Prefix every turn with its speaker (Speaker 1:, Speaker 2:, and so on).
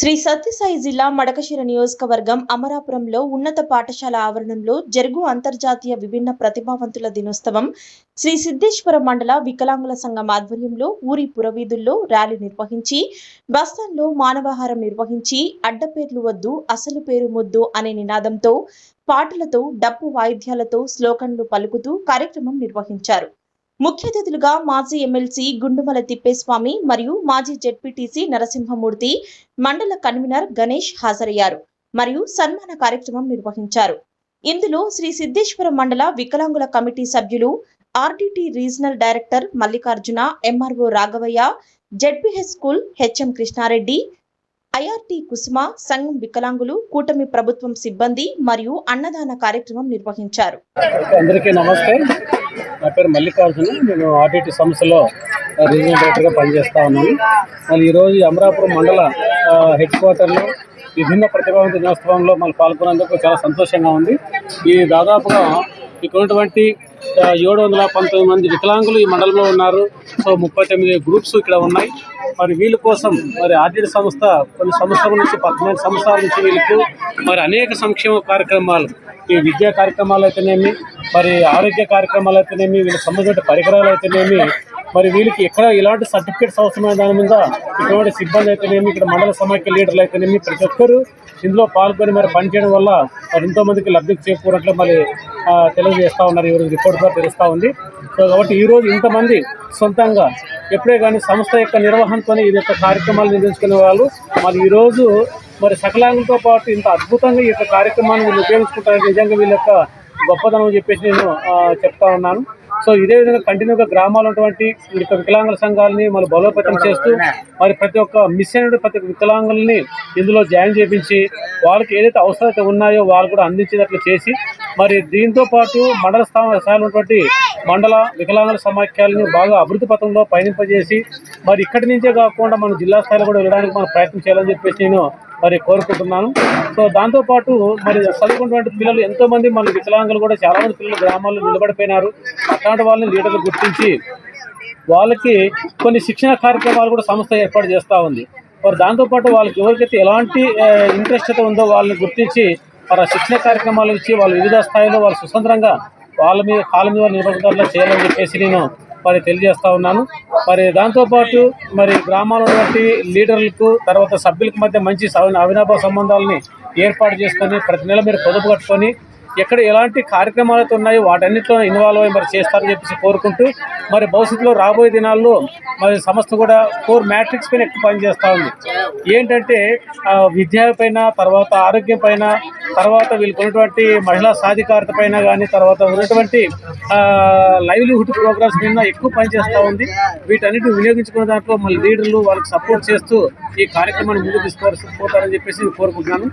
Speaker 1: శ్రీ సత్యసాయి జిల్లా మడకశిర నియోజకవర్గం అమరాపురంలో ఉన్నత పాఠశాల ఆవరణంలో జరుగు అంతర్జాతీయ విభిన్న ప్రతిభావంతుల దినోత్సవం శ్రీ సిద్ధేశ్వర మండల వికలాంగుల సంఘం ఆధ్వర్యంలో ఊరి పురవీధుల్లో ర్యాలీ నిర్వహించి బస్టాండ్లో మానవాహారం నిర్వహించి అడ్డపేర్లు వద్దు అసలు పేరు ముద్దు అనే నినాదంతో పాటలతో డప్పు వాయిద్యాలతో స్లోగన్లు పలుకుతూ కార్యక్రమం నిర్వహించారు. ముఖ్య అతిథులుగా మాజీ ఎమ్మెల్సీ గుండుమల తిప్పేస్వామి మరియు మాజీ జెడ్పీటీసీ నరసింహమూర్తి మండల కన్వీనర్ గణేష్ హాజరయ్యారు మరియు సన్మాన కార్యక్రమం నిర్వహించారు. ఇందులో శ్రీ సిద్ధేశ్వరం మండల వికలాంగుల కమిటీ సభ్యులు RDT regional director Mallikarjuna MRO Raghavayya ZPH school HM Krishna Reddy IRT Kusuma సంఘం వికలాంగులు కూటమి ప్రభుత్వం సిబ్బంది మరియు అన్నదాన కార్యక్రమం నిర్వహించారు.
Speaker 2: అందరికీ నమస్తే. నా పేరు మల్లికార్జున. నేను ఆర్టీటీ సంస్థలో రీజనల్ డైరెక్టర్గా పనిచేస్తా ఉన్నాను. మరి ఈరోజు అమరాపురం మండల హెడ్ క్వార్టర్లో విభిన్న ప్రతిభావంత దినోత్సవంలో మనం పాల్గొనేందుకు చాలా సంతోషంగా ఉంది. ఈ దాదాపుగా ఇక్కడ ఉన్నటువంటి ఏడు వందల పంతొమ్మిది మంది వికలాంగులు ఈ మండలంలో ఉన్నారు. సో ముప్పై తొమ్మిది గ్రూప్స్ ఇక్కడ ఉన్నాయి. మరి వీళ్ళ కోసం మరి ఆర్థిక సంస్థ కొన్ని సంవత్సరాల నుంచి పద్నాలుగు సంవత్సరాల నుంచి వీళ్ళకు మరి అనేక సంక్షేమ కార్యక్రమాలు ఈ విద్యా కార్యక్రమాలు అయితేనేమి మరి ఆరోగ్య కార్యక్రమాలు అయితేనేమి వీళ్ళకి సంబంధించిన పరికరాలు అయితేనేమి మరి వీళ్ళకి ఎక్కడ ఇలాంటి సర్టిఫికేట్స్ అవసరమైన దాని మీద ఇటువంటి సిబ్బంది అయితేనేమి ఇక్కడ మండల సమాఖ్య లీడర్లు అయితేనేమి ప్రతి ఒక్కరూ ఇందులో పాల్గొని మరి పనిచేయడం వల్ల మరి ఎంతో మందికి లబ్ధి చేకూరట్లు మరి తెలియజేస్తూ ఉన్నారు. ఈ రోజు రిపోర్ట్ ద్వారా తెలుస్తూ ఉంది. సో కాబట్టి ఈరోజు ఇంతమంది సొంతంగా ఎప్పుడే కానీ సంస్థ యొక్క నిర్వహణతో ఈ యొక్క కార్యక్రమాలు నిర్వహించుకునే వాళ్ళు మరి ఈరోజు మరి సకలాంగులతో పాటు ఇంత అద్భుతంగా ఈ యొక్క కార్యక్రమాన్ని వీళ్ళు ఉపయోగించుకుంటారని నిజంగా వీళ్ళ యొక్క గొప్పదనం చెప్పేసి నేను చెప్తా ఉన్నాను. సో ఇదే విధంగా కంటిన్యూగా గ్రామాలు ఉన్నటువంటి వికలాంగుల సంఘాలని మరి బలోపేతం చేస్తూ మరి ప్రతి ఒక్క మిస్ అయిన ప్రతి ఒక్క వికలాంగుల్ని ఇందులో జాయిన్ చేపించి వాళ్ళకి ఏదైతే అవసరత ఉన్నాయో వాళ్ళు కూడా అందించేటట్లు చేసి మరి దీంతో పాటు మండల స్థాయి స్థాయిలో ఉన్నటువంటి మండల వికలాంగుల సమాఖ్యల్ని బాగా అభివృద్ధి పథంలో పయనింపజేసి మరి ఇక్కడి నుంచే కాకుండా మన జిల్లా స్థాయిలో కూడా వెళ్ళడానికి మనం ప్రయత్నం చేయాలని చెప్పేసి నేను మరి కోరుకుంటున్నాను. సో దాంతోపాటు మరి చదువుకున్నటువంటి పిల్లలు ఎంతోమంది మన వికలాంగులు కూడా చాలామంది పిల్లలు గ్రామాల్లో నిలబడిపోయినారు. అట్లాంటి వాళ్ళని లీడర్లు గుర్తించి వాళ్ళకి కొన్ని శిక్షణ కార్యక్రమాలు కూడా సంస్థ ఏర్పాటు చేస్తూ ఉంది. మరి దాంతోపాటు వాళ్ళకి ఎవరికైతే ఎలాంటి ఇంట్రెస్ట్ అయితే ఉందో వాళ్ళని గుర్తించి మరి శిక్షణ కార్యక్రమాలు ఇచ్చి వాళ్ళు వివిధ స్థాయిలో వాళ్ళు స్వతంత్రంగా వాళ్ళ మీద కాళ్ళ మీద నిలబడేలా చేయాలని చెప్పేసి నేను మరి తెలియజేస్తా ఉన్నాను. మరి దాంతోపాటు మరి గ్రామాల్లో లీడర్లకు తర్వాత సభ్యులకు మధ్య మంచి అవినాభ అవినాభావ సంబంధాలని ఏర్పాటు చేసుకొని ప్రతి నెల మీరు పొదుపు కట్టుకొని ఎక్కడ ఎలాంటి కార్యక్రమాలు అయితే ఉన్నాయో వాటన్నిటిలో ఇన్వాల్వ్ అయ్యి మరి చేస్తారని చెప్పేసి కోరుకుంటూ మరి భవిష్యత్తులో రాబోయే దినాల్లో మరి సంస్థ కూడా కోర్ మ్యాట్రిక్స్ పైన ఎక్కువ పనిచేస్తూ ఉంది. ఏంటంటే విద్య పైన తర్వాత ఆరోగ్యం పైన తర్వాత వీళ్ళకి ఉన్నటువంటి మహిళా సాధికారత పైన కానీ తర్వాత ఉన్నటువంటి లైవ్లీహుడ్ ప్రోగ్రామ్స్ మీద ఎక్కువ పనిచేస్తూ ఉంది. వీటన్నిటిని వినియోగించుకున్న దాంట్లో మళ్ళీ లీడర్లు వాళ్ళకి సపోర్ట్ చేస్తూ ఈ కార్యక్రమాన్ని ముందుకు తీసుకుపోతారని చెప్పేసి కోరుకుంటున్నాను.